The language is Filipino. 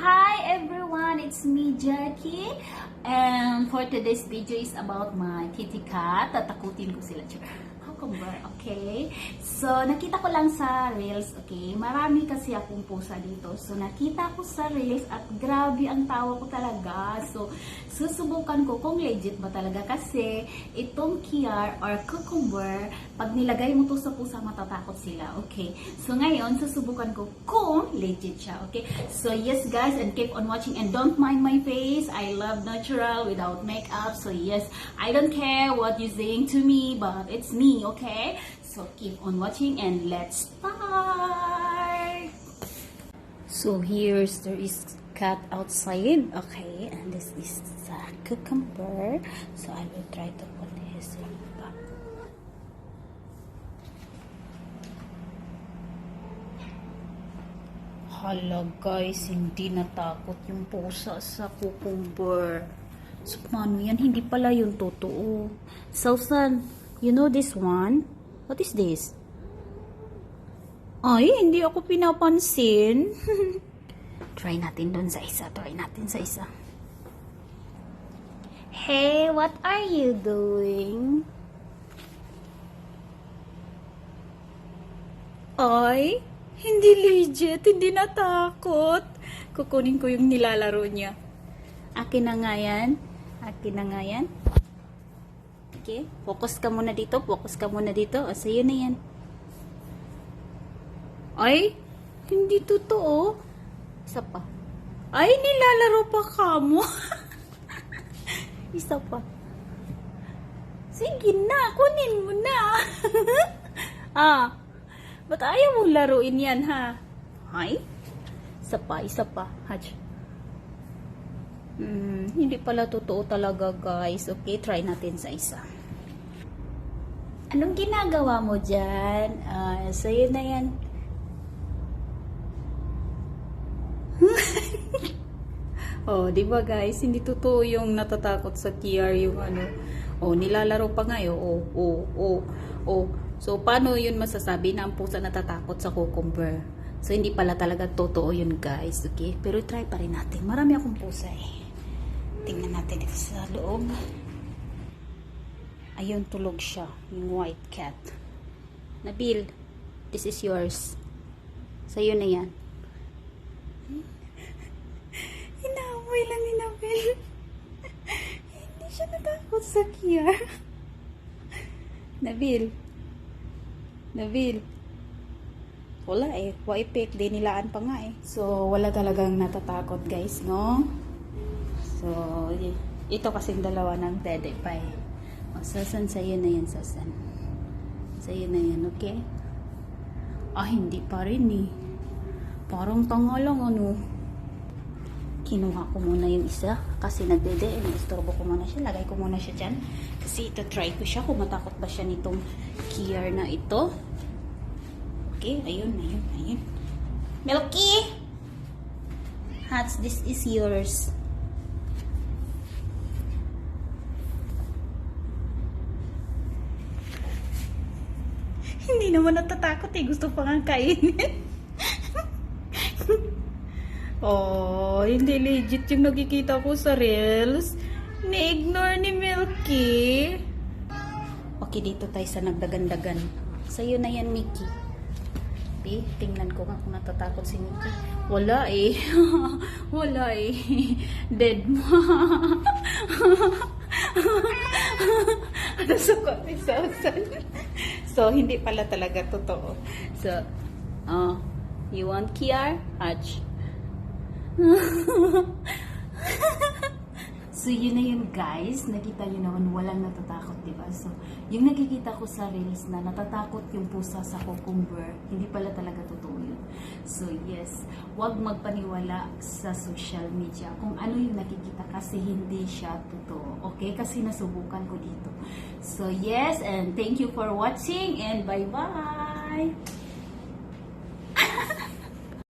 Hi everyone, it's me Jackie. And for today's video is about my kitty cat. Tatakutin ko sila. Char. Cucumber, okay? So, nakita ko lang sa Reels, okay? Marami kasi akong pusa dito. So, nakita ko sa Reels at grabe ang tawa ko talaga. So, susubukan ko kung legit ba talaga kasi itong Kiar or Cucumber, pag nilagay mo to sa pusa, matatakot sila, okay? So, ngayon, susubukan ko kung legit siya, okay? So, yes guys, and keep on watching and don't mind my face. I love natural without makeup. So, yes, I don't care what you're saying to me, but it's me, okay? So, keep on watching and let's start! So, here's, there is cat outside, okay? And this is a cucumber. So, I will try to put his back. Hala guys, hindi natakot yung pusa sa cucumber. So, paano yan? Hindi pala yung totoo. Sausan, you know this one? What is this? Ay, hindi ako pinapansin. Try natin dun sa isa. Try natin sa isa. Hey, what are you doing? Ay, hindi legit, hindi natakot. Kukunin ko yung nilalaro niya. Akin na nga yan. Akin na nga yan. Okay, focus ka muna dito, focus ka muna dito. O, sa'yo na yan. Ay, hindi totoo. Isa pa. Ay, nilalaro pa ka mo. Isa pa. Sige na, kunin mo na. ah, ba't ayaw mong laruin yan, ha? Ay, isa pa, isa pa. Haj. Hmm, hindi pala totoo talaga, guys. Okay, try natin sa isa. Anong ginagawa mo dyan? Ah, sa'yo na yan. oh, di ba guys? Hindi totoo yung natatakot sa TR yung ano. Oh, nilalaro pa nga yun. Oh, oh, oh, oh. So, paano yun masasabi na ang pusa natatakot sa cucumber? So, hindi pala talaga totoo yun guys. Okay? Pero try pa rin natin. Marami akong pusa eh. Tingnan natin ito sa loob. Ayun, tulog siya. Yung white cat. Nabil, this is yours. Sa'yo na yan. Inamoy lang ni Nabil. Hindi siya natakot sa Kiar. Nabil. Nabil. Wala eh. Waipik. Di nilaan pa nga eh. So, wala talagang natatakot guys, no? So, ito kasing dalawa ng Teddy Pie. O, sasan sa'yo na yan, sasan. Sa'yo na yan, okay? Ah, hindi pa rin eh. Parang tanga lang ano. Kinuha ko muna yung isa kasi nagdede. Istorbo ko muna siya. Lagay ko muna siya dyan. Kasi ito try ko siya kung matakot ba siya nitong Kier na ito. Okay, ayun, ayun, ayun. Milky! Hats, this is yours. Hindi naman natatakot eh. Gusto pa nga kainin. oh, hindi legit yung nakikita ko sa Reels. Ni-ignore ni Milky. Okay, dito tayo sa nagdagandagan. Sa'yo na yan, Mickey. Eh, tingnan ko nga kung natatakot si Mickey. Wala eh. Wala eh. Dead mo. sa kote sa So, hindi pala talaga totoo. So, oh, you want Kiar? Hatch. So, yun na yun guys. Nakita nyo naman walang natatakot, di ba? So, yung nakikita ko sa reels na natatakot yung pusa sa cucumber, hindi pala talaga totoo yun. So, yes. Huwag magpaniwala sa social media kung ano yung nakikita kasi hindi siya totoo. Okay? Kasi nasubukan ko dito. So, yes. And thank you for watching and bye-bye!